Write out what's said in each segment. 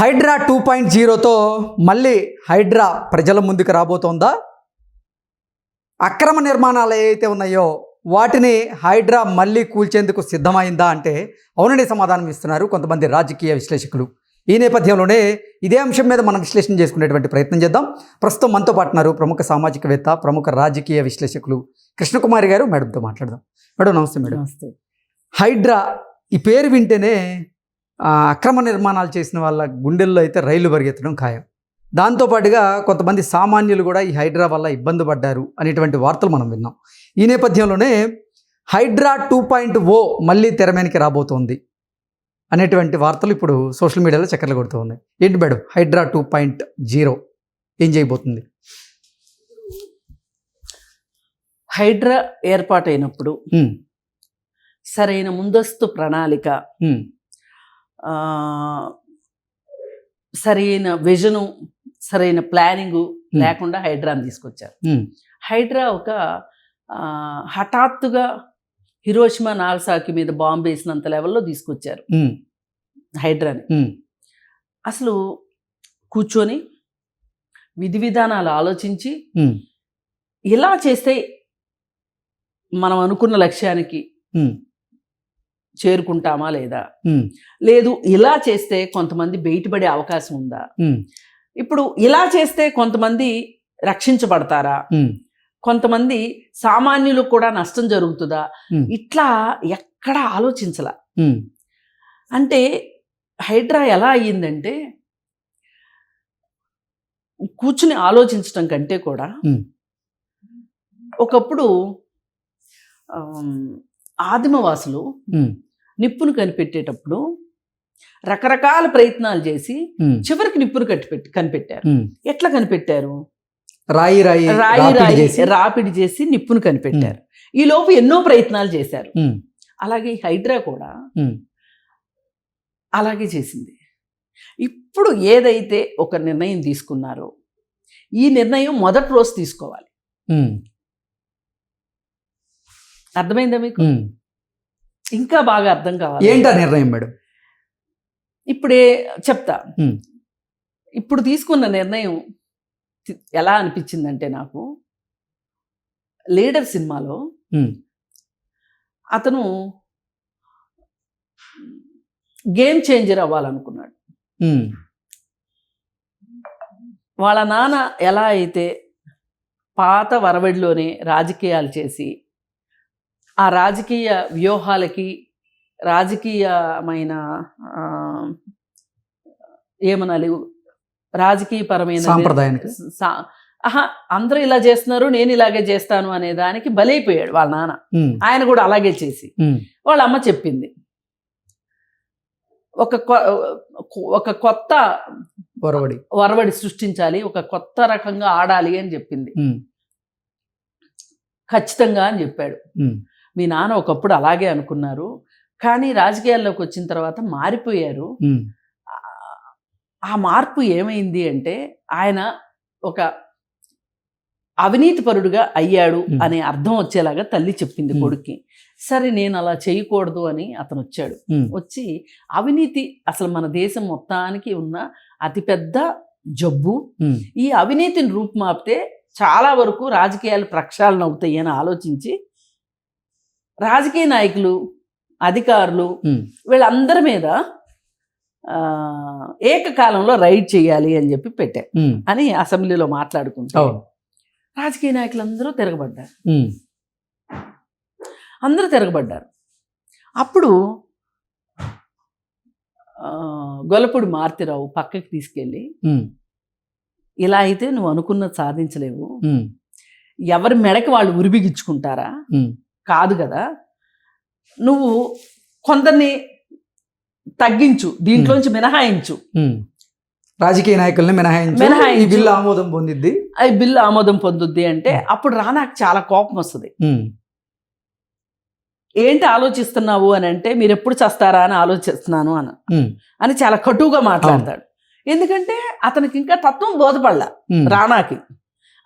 Hydraa two point జీరోతో మళ్ళీ హైడ్రా ప్రజల ముందుకు రాబోతోందా? అక్రమ నిర్మాణాలు ఏవైతే ఉన్నాయో వాటిని హైడ్రా మళ్ళీ కూల్చేందుకు సిద్ధమైందా అంటే అవునని సమాధానం ఇస్తున్నారు కొంతమంది రాజకీయ విశ్లేషకులు. ఈ నేపథ్యంలోనే ఇదే అంశం మీద మనం విశ్లేషణ చేసుకునేటువంటి ప్రయత్నం చేద్దాం. ప్రస్తుతం మనతో పాటున్నారు ప్రముఖ సామాజికవేత్త ప్రముఖ రాజకీయ విశ్లేషకులు కృష్ణకుమారి గారు. మేడంతో మాట్లాడదాం. మేడం నమస్తే మేడం. నమస్తే. హైడ్రా ఈ పేరు వింటేనే అక్రమ నిర్మాణాలు చేసిన వాళ్ళ గుండెల్లో అయితే రైలు పరిగెత్తడం ఖాయం. దాంతోపాటుగా కొంతమంది సామాన్యులు కూడా ఈ హైడ్రా వల్ల ఇబ్బంది పడ్డారు అనేటువంటి వార్తలు మనం విన్నాం. ఈ నేపథ్యంలోనే హైడ్రా టూ పాయింట్ ఓ మళ్ళీ తెర మీదకి రాబోతోంది అనేటువంటి వార్తలు ఇప్పుడు సోషల్ మీడియాలో చక్కర్లు కొడుతూ ఉన్నాయి. ఏంటి madam? Hydraa two point zero ఏం చేయబోతుంది? హైడ్రా ఏర్పాటైనప్పుడు సరైన ముందస్తు ప్రణాళిక సరైన విజను సరైన ప్లానింగు లేకుండా హైడ్రాని తీసుకొచ్చారు. హైడ్రా ఒక హఠాత్తుగా హిరోషిమా నాగసాకి మీద బాంబు వేసినంత లెవెల్లో తీసుకొచ్చారు. హైడ్రాని. అసలు కూర్చొని విధి విధానాలు ఆలోచించి ఇలా చేస్తే మనం అనుకున్న లక్ష్యానికి చేరుకుంటామా లేదా? లేదు ఇలా చేస్తే కొంతమంది బయటపడే అవకాశం ఉందా? ఇప్పుడు ఇలా చేస్తే కొంతమంది రక్షించబడతారా? కొంతమంది సామాన్యులకు కూడా నష్టం జరుగుతుందా. ఇట్లా ఎక్కడ ఆలోచించలా? అంటే హైడ్రా ఎలా అయ్యిందంటే కూర్చుని ఆలోచించటం కంటే కూడా. ఒకప్పుడు ఆదిమవాసులు నిప్పును కనిపెట్టేటప్పుడు రకరకాల ప్రయత్నాలు చేసి చివరికి నిప్పును కట్టిపెట్టి కనిపెట్టారు. ఎట్లా కనిపెట్టారు? రాయి రాయి రాయి రాపిడి రాయి చేసి? రాపిడి చేసి నిప్పును కనిపెట్టారు. ఈ లోపు ఎన్నో ప్రయత్నాలు చేశారు. అలాగే ఈ హైడ్రా కూడా అలాగే చేసింది. ఇప్పుడు ఏదైతే ఒక నిర్ణయం తీసుకున్నారో ఈ నిర్ణయం మొదటి రోజు తీసుకోవాలి. అర్థమైందా మీకు. ఇంకా బాగా అర్థం కావాలి. ఏంటా నిర్ణయం మేడం? ఇప్పుడే చెప్తా. ఇప్పుడు తీసుకున్న నిర్ణయం ఎలా అనిపించిందంటే నాకు లీడర్ సినిమాలో అతను గేమ్ చేంజర్ అవ్వాలనుకున్నాడు. వాళ్ళ నాన్న ఎలా అయితే పాత వరవడిలోనే రాజకీయాలు చేసి ఆ రాజకీయ వ్యూహాలకి రాజకీయమైన ఏమనాలి రాజకీయపరమైన సాంప్రదాయానికి. అందరూ ఇలా చేస్తున్నారు నేను ఇలాగే చేస్తాను అనే దానికి బలైపోయాడు వాళ్ళ నాన్న. ఆయన కూడా అలాగే చేసి. వాళ్ళ అమ్మ చెప్పింది. ఒక ఒక కొత్త ఒరవడి వరవడి సృష్టించాలి ఒక కొత్త రకంగా ఆడాలి అని చెప్పింది. ఖచ్చితంగా అని చెప్పాడు. మీ నాన్న ఒకప్పుడు అలాగే అనుకున్నారు. కానీ రాజకీయాల్లోకి వచ్చిన తర్వాత మారిపోయారు. ఆ- మార్పు ఏమైంది అంటే ఆయన ఒక అవినీతిపరుడుగా అయ్యాడు Hmm. అనే అర్థం వచ్చేలాగా తల్లి చెప్పింది. కొడుక్కి. సరే నేను అలా చేయకూడదు అని అతను వచ్చాడు వచ్చి అవినీతి అసలు మన దేశం మొత్తానికి ఉన్న అతిపెద్ద జబ్బు. ఈ అవినీతిని రూపుమాపితే చాలా వరకు రాజకీయాలు ప్రక్షాళన అవుతాయి అని ఆలోచించి రాజకీయ నాయకులు అధికారులు వీళ్ళందరి మీద ఏకకాలంలో రైడ్ చేయాలి అని చెప్పి పెట్టారు. ఉమ్, అని అసెంబ్లీలో మాట్లాడుకుంటూ రాజకీయ నాయకులందరూ తిరగబడ్డారు. ఉమ్, అందరూ తిరగబడ్డారు. అప్పుడు ఆ, గొల్లపూడి మారుతిరావు పక్కకి తీసుకెళ్ళి ఇలా అయితే నువ్వు అనుకున్నది సాధించలేవు. ఎవరి మెడకి వాళ్ళు ఉరిబిగించుకుంటారా కాదు కదా. నువ్వు కొందరిని తగ్గించు దీంట్లోంచి మినహాయించు. రాజకీయ నాయకుల్ని మినహాయించు. మినహాయించు. ఈ బిల్లు ఆమోదం పొందిద్ది. అవి బిల్లు ఆమోదం పొందుద్ది అంటే అప్పుడు రానాకు చాలా కోపం వస్తుంది. ఏంటి ఆలోచిస్తున్నావు అని అంటే మీరు ఎప్పుడు చస్తారా అని ఆలోచిస్తున్నాను అని. అని చాలా కటువుగా మాట్లాడతాడు. ఎందుకంటే అతనికి ఇంకా తత్వం బోధపడలా. రానాకి.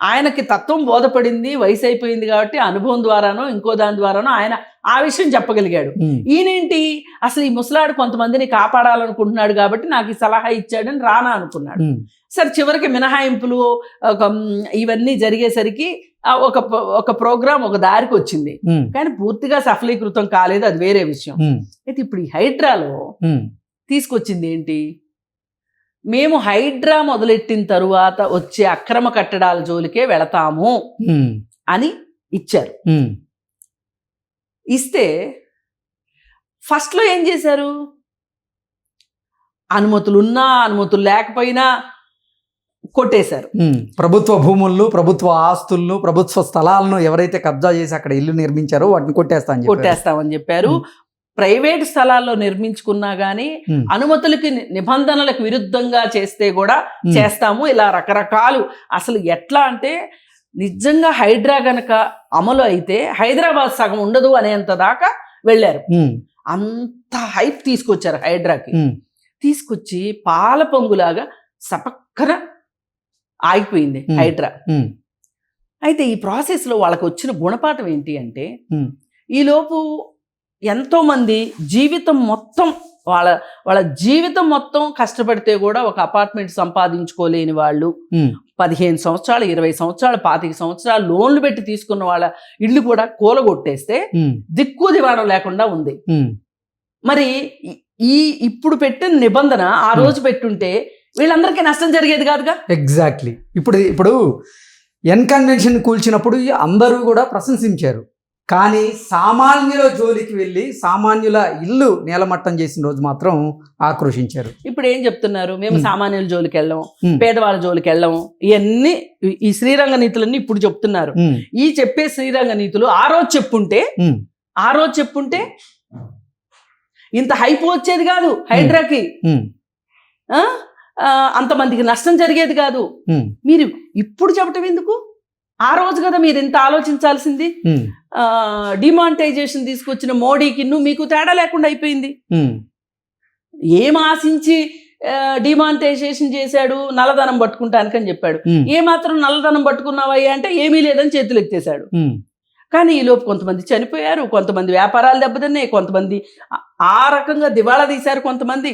ఆయనకి తత్వం బోధపడింది వయసు అయిపోయింది కాబట్టి అనుభవం ద్వారానో ఇంకో దాని ద్వారానో ఆయన ఆ విషయం చెప్పగలిగాడు. ఈయనేంటి? అసలు ఈ ముసలాడు కొంతమందిని కాపాడాలనుకుంటున్నాడు కాబట్టి నాకు ఈ సలహా ఇచ్చాడని రానా అనుకున్నాడు. సరే చివరికి మినహాయింపులు ఒక ఇవన్నీ జరిగేసరికి ఒక ఒక ప్రోగ్రాం ఒక దారికి వచ్చింది. కానీ పూర్తిగా సఫలీకృతం కాలేదు అది వేరే విషయం. అయితే ఇప్పుడు ఈ హైడ్రాలో తీసుకొచ్చింది ఏంటి? మేము హైడ్రా మొదలెట్టిన తరువాత వచ్చే అక్రమ కట్టడాల జోలికే వెళతాము అని ఇచ్చారు ఇస్తే ఫస్ట్లో ఏం చేశారు అనుమతులు ఉన్నా అనుమతులు లేకపోయినా కొట్టేశారు. ప్రభుత్వ భూములను ప్రభుత్వ ఆస్తులను ప్రభుత్వ స్థలాలను ఎవరైతే కబ్జా చేసి అక్కడ ఇల్లు నిర్మించారో వాటిని కొట్టేస్తా. కొట్టేస్తామని చెప్పారు. ప్రైవేట్ స్థలాల్లో నిర్మించుకున్నా గానీ ఉమ్, అనుమతులకి నిబంధనలకు విరుద్ధంగా చేస్తే కూడా చేస్తాము. ఇలా రకరకాలు. అసలు ఎట్లా అంటే నిజంగా హైడ్రా గనక అమలు అయితే హైదరాబాద్ సగం ఉండదు అనేంత దాకా వెళ్ళారు. అంత హైప్ తీసుకొచ్చారు హైడ్రాకి. తీసుకొచ్చి పాల పొంగులాగా సపక్కన ఆగిపోయింది. హైడ్రా. అయితే ఈ ప్రాసెస్లో వాళ్ళకి వచ్చిన గుణపాఠం ఏంటి అంటే. ఈలోపు ఎంతోమంది జీవితం మొత్తం వాళ్ళ వాళ్ళ జీవితం మొత్తం కష్టపడితే కూడా ఒక అపార్ట్మెంట్ సంపాదించుకోలేని వాళ్ళు పదిహేను సంవత్సరాలు ఇరవై సంవత్సరాలు పాతిక సంవత్సరాలు లోన్లు పెట్టి తీసుకున్న వాళ్ళ ఇల్లు కూడా కూలగొట్టేస్తే దిక్కు దివాణం లేకుండా ఉంది. మరి ఈ- ఈ ఇప్పుడు పెట్టిన నిబంధన ఆ రోజు పెట్టుంటే వీళ్ళందరికీ నష్టం జరిగేది కాదుగా? ఎగ్జాక్ట్లీ ఇప్పుడు ఇప్పుడు ఎన్ కన్వెన్షన్ కూల్చినప్పుడు అందరూ కూడా ప్రశంసించారు. కానీ సామాన్యుల జోలికి వెళ్ళి సామాన్యుల ఇల్లు నేలమట్టం చేసిన రోజు మాత్రం ఆక్రోషించారు ఇప్పుడు ఏం చెప్తున్నారు? మేము. సామాన్యుల జోలికి వెళ్ళాము. పేదవాళ్ళ జోలికి వెళ్ళాము ఇవన్నీ ఈ- శ్రీరంగ నీతులన్నీ ఇప్పుడు చెప్తున్నారు. ఈ చెప్పే శ్రీరంగ నీతులు ఆ రోజు చెప్పుంటే ఆ రోజు చెప్పుంటే ఇంత హైప్ వచ్చేది కాదు హైడ్రాకి. అంతమందికి నష్టం జరిగేది కాదు. మీరు ఇప్పుడు చెప్పటం ఎందుకు? ఆ రోజు కదా మీరు ఇంత ఆలోచించాల్సింది? డిమానిటైజేషన్ తీసుకొచ్చిన మోడీకి నువ్వు మీకు తేడా లేకుండా అయిపోయింది. ఏం ఆశించి డిమానిటైజేషన్ చేశాడు? నల్లధనం పట్టుకుంటానికని చెప్పాడు. ఏ మాత్రం నల్లధనం పట్టుకున్నావయ్యా అంటే ఏమీ లేదని చేతులు ఎత్తేశాడు. ఉమ్, కానీ ఈలోపు కొంతమంది చనిపోయారు. కొంతమంది వ్యాపారాలు దెబ్బతిన్నాయి. కొంతమంది ఆ- రకంగా దివాళా తీశారు కొంతమంది.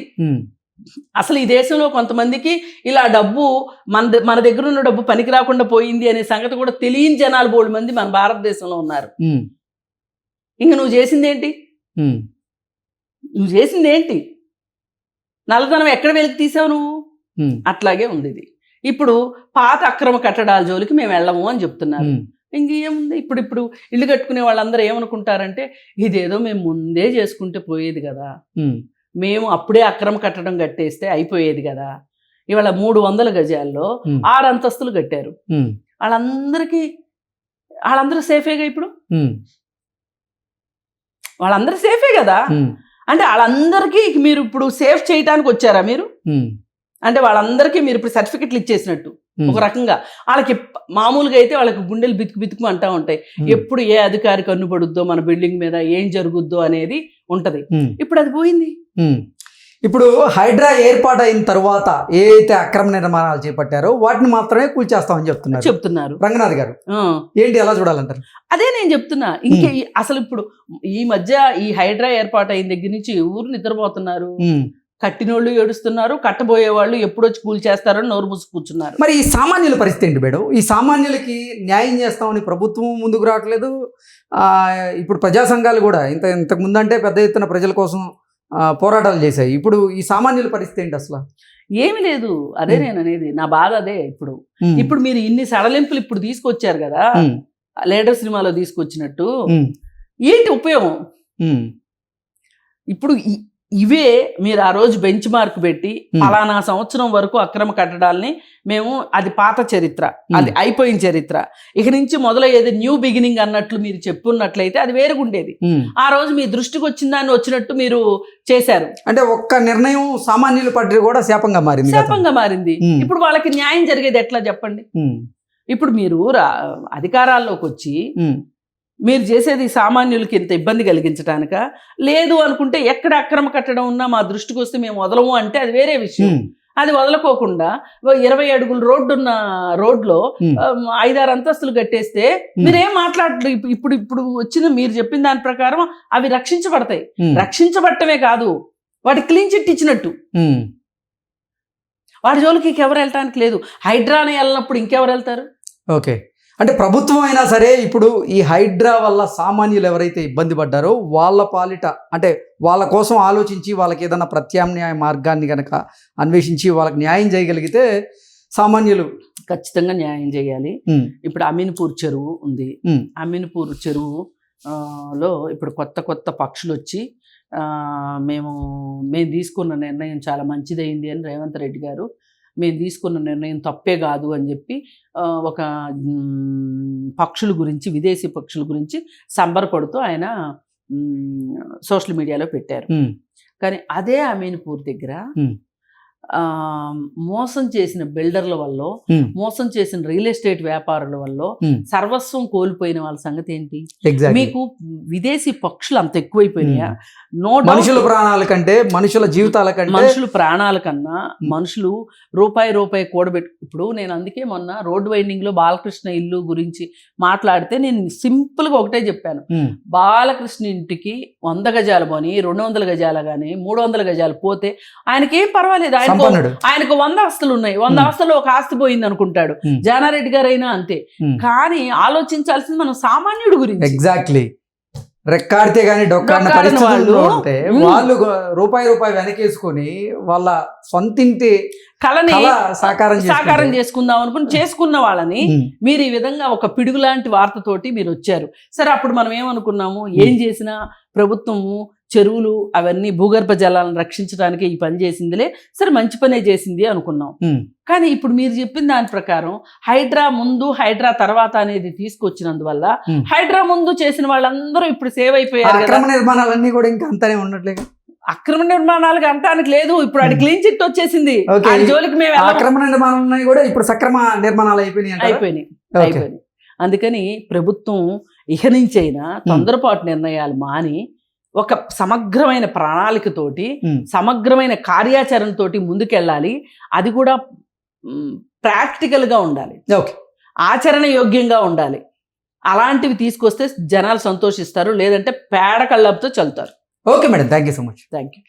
అసలు ఈ దేశంలో కొంతమందికి ఇలా డబ్బు మన మన దగ్గర ఉన్న డబ్బు పనికి రాకుండా పోయింది అనే సంగతి కూడా తెలియని జనాలు బోడు మంది మన భారతదేశంలో ఉన్నారు. ఇంక నువ్వు చేసింది ఏంటి ఉమ్, నువ్వు చేసింది ఏంటి నల్లధనం ఎక్కడ వెలికి తీసావు నువ్వు? అట్లాగే ఉంది ఇది ఇప్పుడు పాత అక్రమ కట్టడాల జోలికి మేము వెళ్ళము అని చెప్తున్నారు. ఇంకేముంది ఇప్పుడు ఇప్పుడు ఇల్లు కట్టుకునే వాళ్ళందరూ ఏమనుకుంటారంటే ఇదేదో మేము ముందే చేసుకుంటే పోయేది కదా. మేము అప్పుడే అక్రమ కట్టడం కట్టేస్తే అయిపోయేది కదా. ఇవాళ మూడు వందల గజాల్లో ఆరు అంతస్తులు కట్టారు. వాళ్ళందరికీ వాళ్ళందరూ సేఫేగా ఇప్పుడు? వాళ్ళందరూ సేఫే కదా? అంటే వాళ్ళందరికీ మీరు ఇప్పుడు సేఫ్ చేయడానికి వచ్చారా మీరు? అంటే వాళ్ళందరికీ మీరు ఇప్పుడు సర్టిఫికెట్లు ఇచ్చేసినట్టు. ఒక రకంగా వాళ్ళకి మామూలుగా అయితే వాళ్ళకి గుండెలు బితుకు బితుకు అంటా ఉంటాయి. ఎప్పుడు ఏ అధికారి కన్నుపడుద్దో మన బిల్డింగ్ మీద ఏం జరుగుద్దో అనేది ఉంటది. ఇప్పుడు అది పోయింది. ఇప్పుడు హైడ్రా ఏర్పాటైన తర్వాత ఏ అయితే అక్రమ నిర్మాణాలు చేపట్టారో వాటిని మాత్రమే కూల్చేస్తామని చెప్తున్నారు. చెప్తున్నారు. రంగనాథ్ గారు. ఏంటి ఎలా చూడాలంటారు? అదే నేను చెప్తున్నా. ఇంకే అసలు ఇప్పుడు ఈ మధ్య ఈ హైడ్రా ఏర్పాటు అయిన దగ్గర నుంచి ఎవరు నిద్రపోతున్నారు. కట్టినోళ్ళు ఏడుస్తున్నారు కట్టబోయే వాళ్ళు ఎప్పుడు వచ్చి కూల్ చేస్తారని నోరు మూసి కూర్చున్నారు. మరి ఈ సామాన్యుల పరిస్థితి ఏంటి మేడం? ఈ సామాన్యులకి న్యాయం చేస్తామని ప్రభుత్వం ముందుకు రావట్లేదు. ఇప్పుడు ప్రజా సంఘాలు కూడా ఇంత ఇంతకు ముందంటే పెద్ద ఎత్తున ప్రజల కోసం పోరాటాలు చేశాయి. ఇప్పుడు ఈ సామాన్యుల పరిస్థితి ఏంటి అసలు? ఏమీ లేదు. అదే. నేను అనేది నా బాధ అదే ఇప్పుడు. ఇప్పుడు మీరు ఇన్ని సడలింపులు ఇప్పుడు తీసుకొచ్చారు కదా లేటర్ సినిమాలో తీసుకొచ్చినట్టు ఏంటి ఉపయోగం? ఇప్పుడు ఇవే మీరు ఆ రోజు బెంచ్ మార్క్ పెట్టి. పలానా సంవత్సరం వరకు అక్రమ కట్టడాల్ని మేము అది పాత చరిత్ర. అది అయిపోయిన చరిత్ర. ఇక నుంచి మొదలయ్యేది న్యూ బిగినింగ్ అన్నట్లు మీరు చెప్పున్నట్లయితే అది వేరుగుండేది. ఆ రోజు మీ దృష్టికి వచ్చిన దాన్ని వచ్చినట్టు మీరు చేశారు. అంటే ఒక్క నిర్ణయం సామాన్యుల పట్ల కూడా శాపంగా మారింది. శాపంగా మారింది. ఇప్పుడు వాళ్ళకి న్యాయం జరిగేది ఎట్లా చెప్పండి? ఇప్పుడు మీరు రా- అధికారాల్లోకి వచ్చి మీరు చేసేది సామాన్యులకి ఇంత ఇబ్బంది కలిగించడానిక లేదు అనుకుంటే ఎక్కడ అక్రమ కట్టడం ఉన్నా మా దృష్టికి వస్తే మేము వదలము అంటే అది వేరే విషయం. అది వదలకోకుండా ఇరవై అడుగుల రోడ్డు ఉన్న రోడ్లో ఐదారు అంతస్తులు కట్టేస్తే మీరేం మాట్లాడరు? ఇప్పు- ఇప్పుడు ఇప్పుడు వచ్చిన మీరు చెప్పిన దాని ప్రకారం అవి రక్షించబడతాయి. రక్షించబడటమే కాదు వాటి క్లీన్ చిట్ ఇచ్చినట్టు. వాడి జోలికి ఇంకెవరు వెళ్ళటానికి లేదు. హైడ్రాని వెళ్ళినప్పుడు ఇంకెవరు వెళ్తారు? ఓకే. అంటే ప్రభుత్వం అయినా సరే ఇప్పుడు ఈ హైడ్రా వల్ల సామాన్యులు ఎవరైతే ఇబ్బంది పడ్డారో వాళ్ళ పాలిట అంటే వాళ్ళ కోసం ఆలోచించి వాళ్ళకి ఏదైనా ప్రత్యామ్నాయ మార్గాన్ని కనుక అన్వేషించి వాళ్ళకి న్యాయం చేయగలిగితే సామాన్యులు ఖచ్చితంగా న్యాయం చేయాలి. ఇప్పుడు అమీన్పూర్ చెరువు ఉంది. అమీన్పూర్ చెరువు లో ఇప్పుడు కొత్త కొత్త పక్షులు వచ్చి మేము మేము తీసుకున్న నిర్ణయం చాలా మంచిదైంది అని రేవంత్ రెడ్డి గారు మేము తీసుకున్న నిర్ణయం తప్పే కాదు అని చెప్పి ఒక పక్షుల గురించి విదేశీ పక్షుల గురించి సంబరపడుతూ ఆయన సోషల్ మీడియాలో పెట్టారు. కానీ అదే అమీన్పూర్ దగ్గర మోసం చేసిన బిల్డర్ల వల్ల మోసం చేసిన రియల్ ఎస్టేట్ వ్యాపారుల వల్ల. సర్వస్వం కోల్పోయిన వాళ్ళ సంగతి ఏంటి? మీకు విదేశీ పక్షులు అంత ఎక్కువైపోయినాయా? నో మనుషుల ప్రాణాల కంటే మనుషుల జీవితాల కంటే మనుషులు ప్రాణాల కన్నా మనుషులు రూపాయి రూపాయి కూడబెట్టు ఇప్పుడు నేను అందుకే మొన్న రోడ్ వైండింగ్లో బాలకృష్ణ ఇల్లు గురించి మాట్లాడితే నేను సింపుల్గా ఒకటే చెప్పాను. బాలకృష్ణ ఇంటికి వంద గజాలు పోని రెండు వందల గజాలు కానీ మూడు వందల గజాలు పోతే ఆయనకేం పర్వాలేదు సంపన్నుడు ఆయనకు వంద ఆస్తులు ఉన్నాయి. వంద. ఆస్తులు ఒక ఆస్తి పోయింది అనుకుంటాడు. జానారెడ్డి గారైనా అంతే. కానీ ఆలోచించాల్సింది మనం సామాన్యుడి గురించి. ఎగ్జాక్ట్లీ రెక్కాడితే గానీ డొక్కాడిన పరిస్థితుల్లో వాళ్ళు, ఉంటే ఉమ్. వాళ్ళు రూపాయి రూపాయి వెనకేసుకొని వాళ్ళ సొంతింటి కళని కళ సాకారం సాకారం చేసుకుందాం అనుకుని చేసుకున్న వాళ్ళని మీరు ఈ విధంగా ఒక పిడుగు లాంటి వార్తతోటి మీరు వచ్చారు. సరే అప్పుడు మనం ఏమనుకున్నాము? ఏం చేసినా? ప్రభుత్వము చెరువులు అవన్నీ భూగర్భ జలాలను రక్షించడానికి ఈ పని చేసిందిలే సరే మంచి పనే చేసింది అనుకున్నాం కానీ ఇప్పుడు మీరు చెప్పిన దాని ప్రకారం హైడ్రా ముందు హైడ్రా తర్వాత అనేది తీసుకొచ్చినందువల్ల. హైడ్రా ముందు చేసిన వాళ్ళందరూ ఇప్పుడు సేవ్ అయిపోయారు అక్రమ నిర్మాణాలన్నీ కూడా ఇంకా అంతానే అక్రమ నిర్మాణాలకు అంటానికి లేదు ఇప్పుడు అది. క్లీన్ చిట్ వచ్చేసింది జోలికి మేము. అక్రమ నిర్మాణాలు కూడా ఇప్పుడు సక్రమ నిర్మాణాలు అయిపోయినాయి? అయిపోయినాయి. అయిపోయినాయి అందుకని ప్రభుత్వం ఇక నుంచైనా తొందరపాటు నిర్ణయాలు మాని ఒక సమగ్రమైన ప్రణాళికతోటి సమగ్రమైన కార్యాచరణతోటి ముందుకెళ్ళాలి. అది కూడా మ్, practical గా ఉండాలి. ఓకే. ఆచరణ యోగ్యంగా ఉండాలి. అలాంటివి తీసుకొస్తే జనాలు సంతోషిస్తారు లేదంటే పేడ కళ్ళతో చల్లుతారు. Okay madam. Thank you so much. Thank you.